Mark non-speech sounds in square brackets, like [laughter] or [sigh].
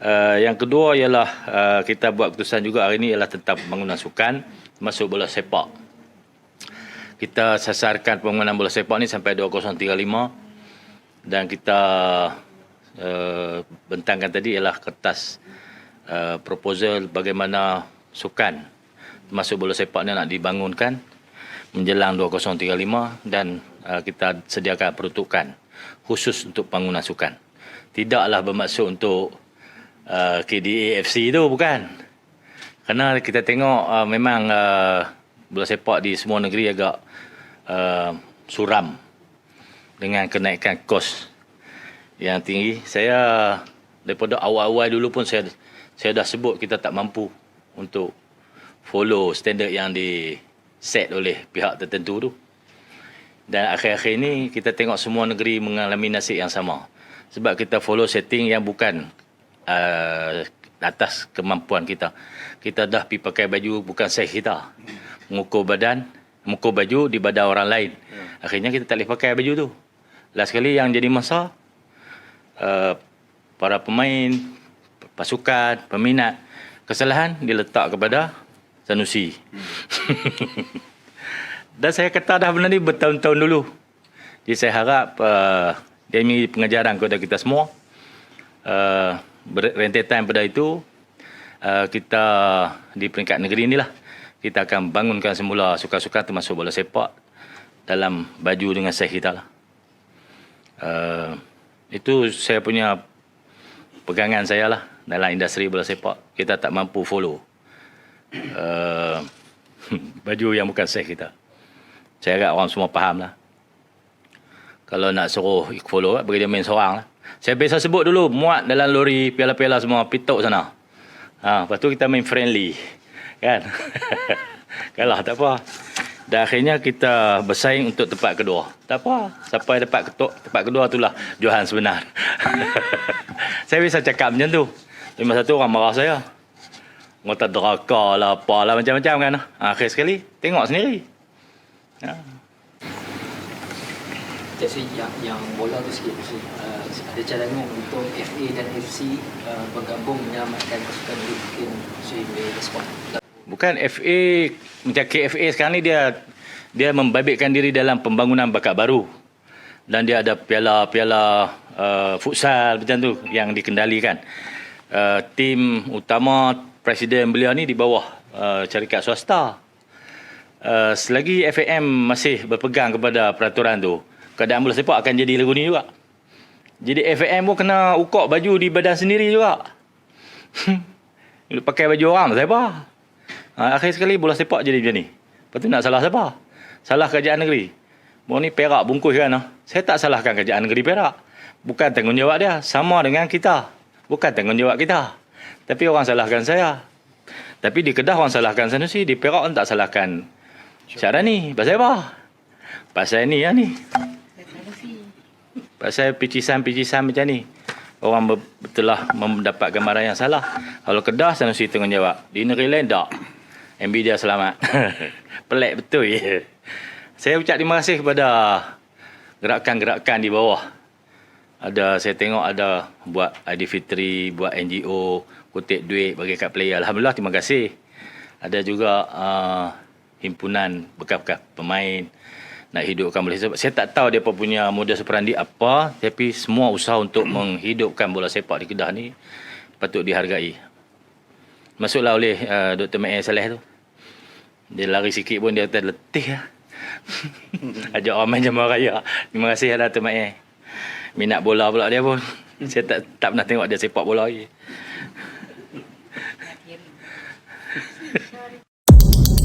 Uh, yang kedua ialah uh, kita buat keputusan juga hari ini ialah tentang pembangunan sukan masuk bola sepak. Kita sasarkan pembangunan bola sepak ni sampai 2035 dan kita uh, bentangkan tadi ialah kertas uh, proposal bagaimana sukan masuk bola sepak ni nak dibangunkan menjelang 2035 dan uh, kita sediakan peruntukan khusus untuk pembangunan sukan. Tidaklah bermaksud untuk uh, KDAFC tu bukan. Kerana kita tengok uh, memang uh, bola sepak di semua negeri agak uh, suram dengan kenaikan kos yang tinggi. Saya daripada awal-awal dulu pun saya saya dah sebut kita tak mampu untuk follow standard yang di set oleh pihak tertentu tu. Dan akhir-akhir ini kita tengok semua negeri mengalami nasib yang sama. Sebab kita follow setting yang bukan uh, atas kemampuan kita. Kita dah pergi pakai baju bukan saiz kita. Mengukur badan, mengukur baju di badan orang lain. Akhirnya kita tak boleh pakai baju tu. Last sekali yang jadi masa, uh, para pemain, pasukan, peminat, kesalahan diletak kepada Sanusi. [laughs] Dan saya kata dah benda ni bertahun-tahun dulu. Jadi saya harap uh, ini pengajaran kepada kita semua. Uh, rentetan pada itu, uh, kita di peringkat negeri inilah, kita akan bangunkan semula suka-suka termasuk bola sepak dalam baju dengan saiz kita lah. Uh, itu saya punya pegangan saya lah dalam industri bola sepak. Kita tak mampu follow uh, [laughs] baju yang bukan saiz kita. Saya harap orang semua faham lah. Kalau nak suruh follow, bagi dia main seorang lah. Saya biasa sebut dulu, muat dalam lori, piala-piala semua, pitok sana. Ha, lepas tu kita main friendly. Kan? [laughs] Kalah, tak apa. Dan akhirnya kita bersaing untuk tempat kedua. Tak apa. Yang dapat ketuk, tempat kedua itulah Johan sebenar. [laughs] saya biasa cakap macam tu. Lima satu orang marah saya. Ngota deraka lah, apalah macam-macam kan. Akhir sekali, tengok sendiri. Ya. Jadi yang yang bola tu sikit uh, ada cadangan untuk FA dan FC uh, bergabung menyelamatkan pasukan mungkin sehingga respon. Bukan FA macam KFA sekarang ni dia dia membabitkan diri dalam pembangunan bakat baru dan dia ada piala-piala uh, futsal macam tu yang dikendalikan. Uh, tim utama presiden beliau ni di bawah uh, syarikat swasta. Uh, selagi FAM masih berpegang kepada peraturan tu, keadaan bola sepak akan jadi lagu ni juga. Jadi FAM pun kena ukok baju di badan sendiri juga. [laughs] pakai baju orang siapa? Ha, akhir sekali bola sepak jadi macam ni. Lepas tu nak salah siapa? Salah kerajaan negeri. Mau ni Perak bungkus kan? Ha? Saya tak salahkan kerajaan negeri Perak. Bukan tanggungjawab dia. Sama dengan kita. Bukan tanggungjawab kita. Tapi orang salahkan saya. Tapi di Kedah orang salahkan Sanusi. Di Perak orang tak salahkan Syarah ni. Pasal apa? Pasal ni ya ni. Pasal picisan-picisan macam ni. Orang betul lah mendapat gambaran yang salah. Kalau Kedah Sanusi tanggungjawab. Di negeri lain tak. MB dia selamat. [laughs] Pelik betul ya. Saya ucap terima kasih kepada gerakan-gerakan di bawah. Ada saya tengok ada buat ID Fitri, buat NGO, kutip duit bagi kat player. Alhamdulillah terima kasih. Ada juga uh, himpunan bekas-bekas pemain nak hidupkan bola sepak. Saya tak tahu dia punya modus operandi apa, tapi semua usaha untuk [clears throat] menghidupkan bola sepak di Kedah ni patut dihargai. Masuklah oleh uh, Dr. Mai Saleh tu. Dia lari sikit pun dia kata letih lah. [laughs] Ajak orang main jemaah raya. Terima kasih lah Dato' Mai. Minat bola pula dia pun. [laughs] Saya tak tak pernah tengok dia sepak bola lagi. [laughs]